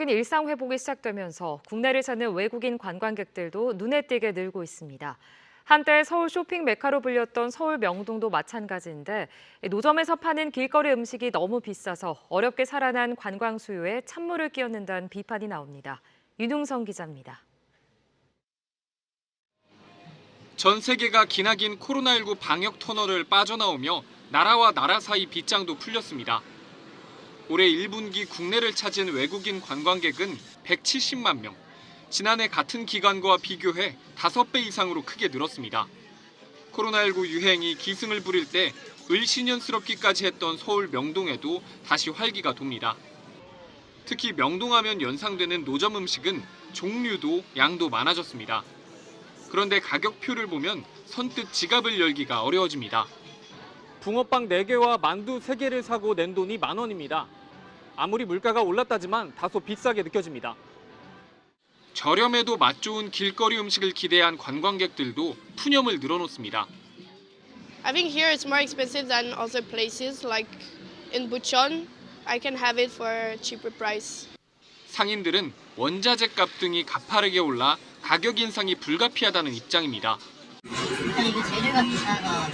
인 일상 회복이 시작되면서 국내를 찾는 외국인 관광객들도 눈에 띄게 늘고 있습니다. 한때 서울 쇼핑 메카로 불렸던 서울 명동도 마찬가지인데 노점에서 파는 길거리 음식이 너무 비싸서 어렵게 살아난 관광 수요에 찬물을 끼얹는다는 비판이 나옵니다. 윤웅성 기자입니다. 전 세계가 기나긴 코로나19 방역 터널을 빠져나오며 나라와 나라 사이 빗장도 풀렸습니다. 올해 1분기 국내를 찾은 외국인 관광객은 170만 명. 지난해 같은 기간과 비교해 5배 이상으로 크게 늘었습니다. 코로나19 유행이 기승을 부릴 때 을신연스럽기까지 했던 서울 명동에도 다시 활기가 돕니다. 특히 명동하면 연상되는 노점 음식은 종류도 양도 많아졌습니다. 그런데 가격표를 보면 선뜻 지갑을 열기가 어려워집니다. 붕어빵 4개와 만두 3개를 사고 낸 돈이 만 원입니다. 아무리 물가가 올랐다지만 다소 비싸게 느껴집니다. 저렴해도 맛 좋은 길거리 음식을 기대한 관광객들도 푸념을 늘어놓습니다. I think here it's more expensive than other places like in Bucheon. I can have it for a cheaper price. 상인들은 원자재 값 등이 가파르게 올라 가격 인상이 불가피하다는 입장입니다. 이거 재료가 비싸서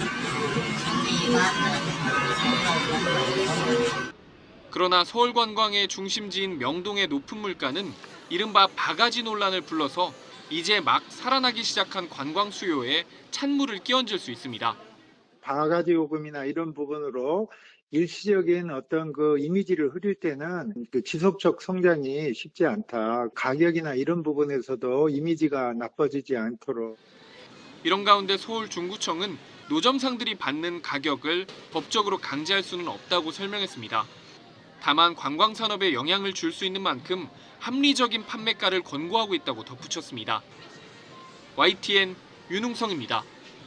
정리가 그러나 서울 관광의 중심지인 명동의 높은 물가는 이른바 바가지 논란을 불러서 이제 막 살아나기 시작한 관광 수요에 찬물을 끼얹을 수 있습니다. 바가지 요금이나 이런 부분으로 일시적인 어떤 그 이미지를 흐릴 때는 그 지속적 성장이 쉽지 않다. 가격이나 이런 부분에서도 이미지가 나빠지지 않도록 이런 가운데 서울 중구청은 노점상들이 받는 가격을 법적으로 강제할 수는 없다고 설명했습니다. 다만 관광 산업에 영향을 줄 수 있는 만큼 합리적인 판매가를 권고하고 있다고 덧붙였습니다. YTN 윤웅성입니다.